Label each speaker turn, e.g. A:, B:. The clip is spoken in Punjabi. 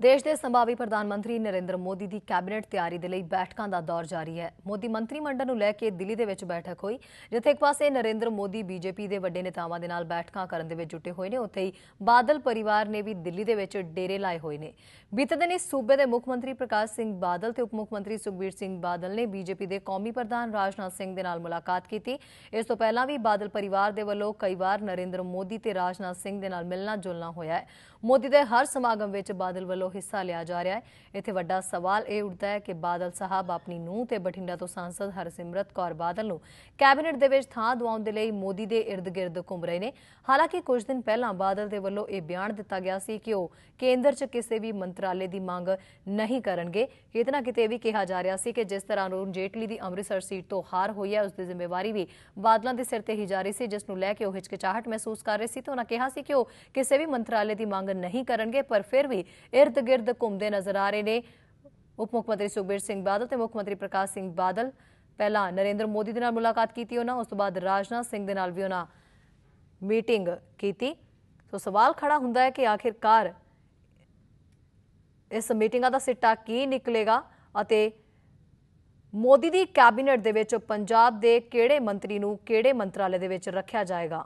A: ਦੇਸ਼ ਦੇ ਸੰਭਾਵੀ ਪ੍ਰਧਾਨ ਮੰਤਰੀ ਨਰਿੰਦਰ ਮੋਦੀ ਦੀ ਕੈਬਨਿਟ ਤਿਆਰੀ ਦੇ ਲਈ ਬੈਠਕਾਂ ਦਾ ਦੌਰ ਜਾਰੀ ਹੈ। ਮੋਦੀ ਮੰਤਰੀ ਮੰਡਲ ਨੂੰ ਲੈ ਕੇ ਦਿੱਲੀ ਦੇ ਵਿੱਚ ਬੈਠਕ ਹੋਈ, ਜਿੱਥੇ ਇੱਕ ਪਾਸੇ ਨਰਿੰਦਰ ਮੋਦੀ ਬੀਜੇਪੀ ਦੇ ਵੱਡੇ ਨੇਤਾਵਾਂ ਦੇ ਨਾਲ ਬੈਠਕਾਂ ਕਰਨ ਦੇ ਵਿੱਚ ਜੁਟੇ ਹੋਏ ਨੇ, ਉੱਥੇ ਹੀ ਬਾਦਲ ਪਰਿਵਾਰ ਨੇ ਵੀ ਦਿੱਲੀ ਦੇ ਵਿੱਚ ਡੇਰੇ ਲਾਏ ਹੋਏ ਨੇ। ਬੀਤੇ ਦਿਨ ਇਸ ਸੂਬੇ ਦੇ ਮੁੱਖ ਮੰਤਰੀ ਪ੍ਰਕਾਸ਼ ਸਿੰਘ ਬਾਦਲ ਤੇ ਉਪ ਮੁੱਖ ਮੰਤਰੀ ਸੁਖਬੀਰ ਸਿੰਘ ਬਾਦਲ ਨੇ ਬੀਜੇਪੀ ਦੇ ਕੌਮੀ ਪ੍ਰਧਾਨ ਰਾਜਨਾਥ ਸਿੰਘ ਦੇ ਨਾਲ ਮੁਲਾਕਾਤ ਕੀਤੀ। ਇਸ ਤੋਂ ਪਹਿਲਾਂ ਵੀ ਬਾਦਲ ਪਰਿਵਾਰ ਦੇ ਵੱਲੋਂ ਕਈ ਵਾਰ ਨਰਿੰਦਰ ਮੋਦੀ ਤੇ ਰਾਜਨਾਥ ਸਿੰਘ ਦੇ ਨਾਲ ਮਿਲਣਾ ਜੁਲਣਾ ਹੋਇਆ ਹੈ। ਮੋਦੀ ਦੇ ਹਰ ਸਮਾਗਮ ਵਿੱਚ ਬਾਦਲ ਵੱਲੋਂ ਹਿੱਸਾ ਲਿਆ ਜਾ ਰਿਹਾ ਹੈ। ਇੱਥੇ ਵੱਡਾ ਸਵਾਲ ਇਹ ਉੱਠਦਾ ਹੈ ਕਿ ਬਾਦਲ ਸਾਹਿਬ ਆਪਣੀ ਨੂੰ ਤੇ ਬਠਿੰਡਾ ਤੋਂ ਸਾਂਸਦ ਹਰਸਿਮਰਤ ਕੌਰ ਬਾਦਲ ਨੂੰ ਕੈਬਨਿਟ ਦੇ ਵਿੱਚ ਥਾਂ ਦਿਵਾਉਣ ਦੇ ਲਈ ਮੋਦੀ ਦੇ ਇਰਦ-ਗਿਰਦ ਘੁੰਮ ਰਹੇ ਨੇ। ਹਾਲਾਂਕਿ ਕੁਝ ਦਿਨ ਪਹਿਲਾਂ ਬਾਦਲ ਦੇ ਵੱਲੋਂ ਇਹ ਬਿਆਨ ਦਿੱਤਾ ਗਿਆ ਸੀ ਕਿ ਉਹ ਕੇਂਦਰ 'ਚ ਕਿਸੇ ਵੀ ਮੰਤਰਾਲੇ ਦੀ ਮੰਗ ਨਹੀਂ ਕਰਨਗੇ। ਕਿਤੇ ਨਾ ਕਿਤੇ ਇਹ ਵੀ ਕਿਹਾ ਜਾ ਰਿਹਾ ਸੀ ਕਿ ਜਿਸ ਤਰ੍ਹਾਂ ਅਰੁਣ ਜੇਟਲੀ ਦੀ ਅੰਮ੍ਰਿਤਸਰ ਸੀਟ ਤੋਂ ਹਾਰ ਹੋਈ ਹੈ ਉਸ ਦੀ ਜ਼ਿੰਮੇਵਾਰੀ ਵੀ ਬਾਦਲਾਂ ਦੇ ਸਿਰ ਤੇ ਹੀ ਜਾ ਰਹੀ ਸੀ, ਜਿਸ ਨੂੰ ਲੈ ਕੇ ਉਹ ਹਿਚਕਿਚਾਹਟ ਮਹਿਸੂਸ ਕਰ ਰਹੇ ਸੀ ਤੇ ਉਹਨਾਂ ਕਿਹਾ ਸੀ ਕਿ ਉਹ ਕਿਸੇ ਵੀ ਮੰਤਰਾਲੇ ਦੀ ਮੰਗ ਨਹੀਂ ਕਰਨਗੇ, ਪਰ ਫਿਰ ਵੀ ਇਰਦ-ਗਿਰਦ ਘੁੰਮਦੇ ਨਜ਼ਰ ਆ ਰਹੇ ਨੇ। ਉਪ ਮੁੱਖ ਮੰਤਰੀ ਸੁਖਬੀਰ ਸਿੰਘ ਬਾਦਲ ਤੇ ਮੁੱਖ ਮੰਤਰੀ ਪ੍ਰਕਾਸ਼ ਸਿੰਘ ਬਾਦਲ ਪਹਿਲਾਂ ਨਰਿੰਦਰ ਮੋਦੀ ਦੇ ਨਾਲ ਮੁਲਾਕਾਤ ਕੀਤੀ ਉਹਨਾਂ, ਉਸ ਤੋਂ ਬਾਅਦ ਰਾਜਨਾਥ ਸਿੰਘ ਦੇ ਨਾਲ ਵੀ ਉਹਨਾਂ ਮੀਟਿੰਗ ਕੀਤੀ। ਸੋ ਸਵਾਲ ਖੜਾ ਹੁੰਦਾ ਹੈ ਕਿ ਆਖਿਰਕਾਰ ਇਸ ਮੀਟਿੰਗਾਂ ਦਾ ਸਿੱਟਾ ਕੀ ਨਿਕਲੇਗਾ ਅਤੇ ਮੋਦੀ ਦੀ ਕੈਬਨਿਟ ਦੇ ਵਿੱਚ ਪੰਜਾਬ ਦੇ ਕਿਹੜੇ ਮੰਤਰੀ ਨੂੰ ਕਿਹੜੇ ਮੰਤਰਾਲੇ ਦੇ ਵਿੱਚ ਰੱਖਿਆ ਜਾਏਗਾ?